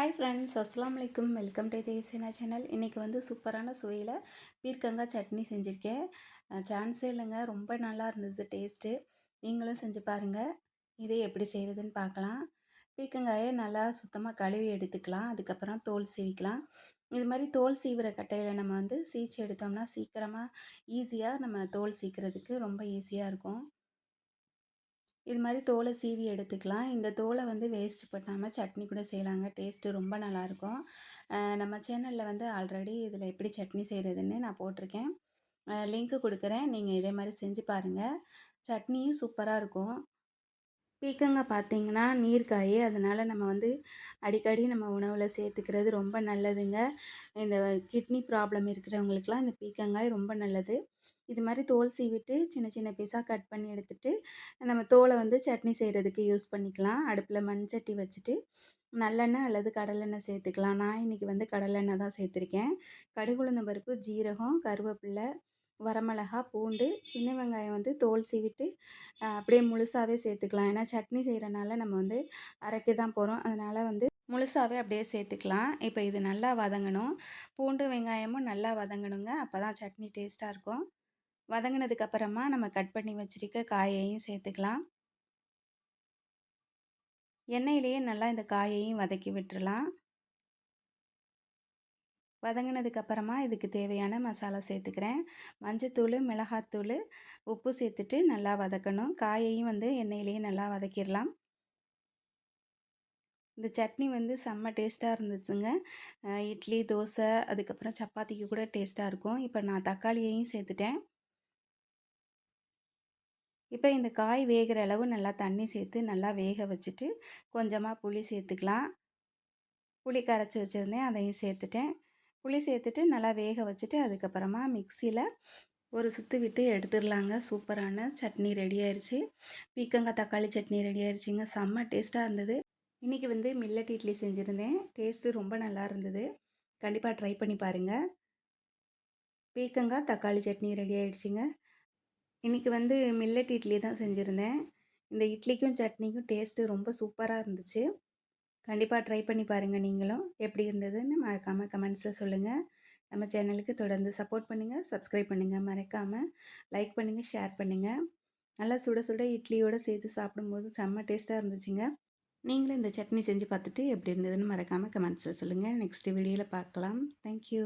Hi friends அஸ்லாம் வலைக்கும் welcome to தேசியனா channel இன்றைக்கி வந்து சூப்பரான சுவையில் பீர்க்கங்காய் சட்னி செஞ்சுருக்கேன். சான்ஸே இல்லைங்க. ரொம்ப நல்லா இருந்தது டேஸ்ட்டு நீங்களும் செஞ்சு பாருங்கள் இதை எப்படி செய்கிறதுன்னு பார்க்கலாம். பீர்க்கங்காயை நல்லா சுத்தமாக கழுவி எடுத்துக்கலாம். அதுக்கப்புறம் தோல் சீவிக்கலாம். இது மாதிரி தோல் சீவிர கட்டையில் நம்ம வந்து சீச்சு எடுத்தோம்னா சீக்கிரமாக ஈஸியாக நம்ம தோல் சீக்கிறதுக்கு ரொம்ப ஈஸியாக இருக்கும். இது மாதிரி தோலை சீவி எடுத்துக்கலாம். இந்த தோலை வந்து வேஸ்ட் பண்ணாமல் சட்னி கூட செய்யலாங்க. டேஸ்ட்டு ரொம்ப நல்லாயிருக்கும். நம்ம சேனலில் வந்து ஆல்ரெடி இதில் எப்படி சட்னி செய்கிறதுன்னு நான் போட்டிருக்கேன். லிங்க்கு கொடுக்குறேன். நீங்கள் இதே மாதிரி செஞ்சு பாருங்கள் சட்னியும் சூப்பராக இருக்கும். பீக்கங்காய் பார்த்தீங்கன்னா நீர்க்காய். அதனால் நம்ம வந்து அடிக்கடி நம்ம உணவில் சேர்த்துக்கிறது ரொம்ப நல்லதுங்க. இந்த கிட்னி ப்ராப்ளம் இருக்கிறவங்களுக்குலாம் இந்த பீக்கங்காய் ரொம்ப நல்லது. இது மாதிரி தோல் சீவிட்டு சின்ன சின்ன பீஸாக கட் பண்ணி எடுத்துகிட்டு நம்ம தோலை வந்து சட்னி செய்கிறதுக்கு யூஸ் பண்ணிக்கலாம். அடுப்பில் மண் சட்டி வச்சுட்டு நல்லெண்ணெய் அல்லது கடலெண்ணெய் சேர்த்துக்கலாம். நான் இன்றைக்கி வந்து கடலெண்ணெய் தான் சேர்த்துருக்கேன். கடுகுளுந்த பருப்பு ஜீரகம் கருவேப்பில்லை வரமிளகா பூண்டு சின்ன வெங்காயம் வந்து தோல் சீவிட்டு அப்படியே முழுசாகவே சேர்த்துக்கலாம். ஏன்னா சட்னி செய்கிறனால நம்ம வந்து அரைக்க தான் போகிறோம் அதனால் வந்து முழுசாகவே அப்படியே சேர்த்துக்கலாம். இப்போ இது நல்லா வதங்கணும். பூண்டு வெங்காயமும் நல்லா வதங்கணுங்க. அப்போ தான் சட்னி டேஸ்ட்டாக இருக்கும். வதங்கினதுக்கு அப்புறமா நம்ம கட் பண்ணி வச்சுருக்க காயையும் சேர்த்துக்கலாம். எண்ணெயிலேயே நல்லா இந்த காயையும் வதக்கி விட்டுறலாம். வதங்கினதுக்கு அப்புறமா இதுக்கு தேவையான மசாலா சேர்த்துக்கிறேன். மஞ்சத்தூள் மிளகாத்தூள் உப்பு சேர்த்துட்டு நல்லா வதக்கணும். காயையும் வந்து எண்ணெயிலேயே நல்லா வதக்கிடலாம். இந்த சட்னி வந்து செம்ம டேஸ்ட்டாக இருந்துச்சுங்க. இட்லி தோசை அதுக்கப்புறம் சப்பாத்திக்கு கூட டேஸ்ட்டாக இருக்கும். இப்போ நான் தக்காளியையும் சேர்த்துட்டேன். இப்போ இந்த காய் வேகிற அளவு நல்லா தண்ணி சேர்த்து நல்லா வேக வச்சுட்டு கொஞ்சமாக புளி சேர்த்துக்கலாம். புளி கரைச்சி வச்சுருந்தேன் அதையும் சேர்த்துட்டேன். புளி சேர்த்துட்டு நல்லா வேக வச்சுட்டு அதுக்கப்புறமா மிக்சியில் ஒரு சுற்று விட்டு எடுத்துடலாங்க. சூப்பரான சட்னி ரெடி ஆயிடுச்சு பீக்கங்காய் தக்காளி சட்னி ரெடி ஆயிடுச்சுங்க செம்ம டேஸ்ட்டாக இருந்தது. இன்றைக்கி வந்து மில்லட் இட்லி செஞ்சுருந்தேன். டேஸ்ட்டு ரொம்ப நல்லா இருந்தது. கண்டிப்பாக ட்ரை பண்ணி பாருங்கள் பீக்கங்காய் தக்காளி சட்னி ரெடி ஆயிடுச்சுங்க இன்றைக்கி வந்து மில்லட் இட்லி தான் செஞ்சுருந்தேன். இந்த இட்லிக்கும் சட்னிக்கும் டேஸ்ட்டு ரொம்ப சூப்பராக இருந்துச்சு. கண்டிப்பாக ட்ரை பண்ணி பாருங்கள் நீங்களும். எப்படி இருந்ததுன்னு மறக்காமல் கமெண்ட்ஸில் சொல்லுங்கள் நம்ம சேனலுக்கு தொடர்ந்து சப்போர்ட் பண்ணுங்கள் சப்ஸ்கிரைப் பண்ணுங்கள் மறக்காமல் லைக் பண்ணுங்கள் ஷேர் பண்ணுங்கள் நல்லா சுட சுட இட்லியோடு சேர்த்து சாப்பிடும்போது செம்ம டேஸ்ட்டாக இருந்துச்சுங்க. நீங்களும் இந்த சட்னி செஞ்சு பார்த்துட்டு எப்படி இருந்ததுன்னு மறக்காமல் கமெண்ட்ஸில் சொல்லுங்கள் நெக்ஸ்ட் வீடியோவில் பார்க்கலாம். தேங்க்யூ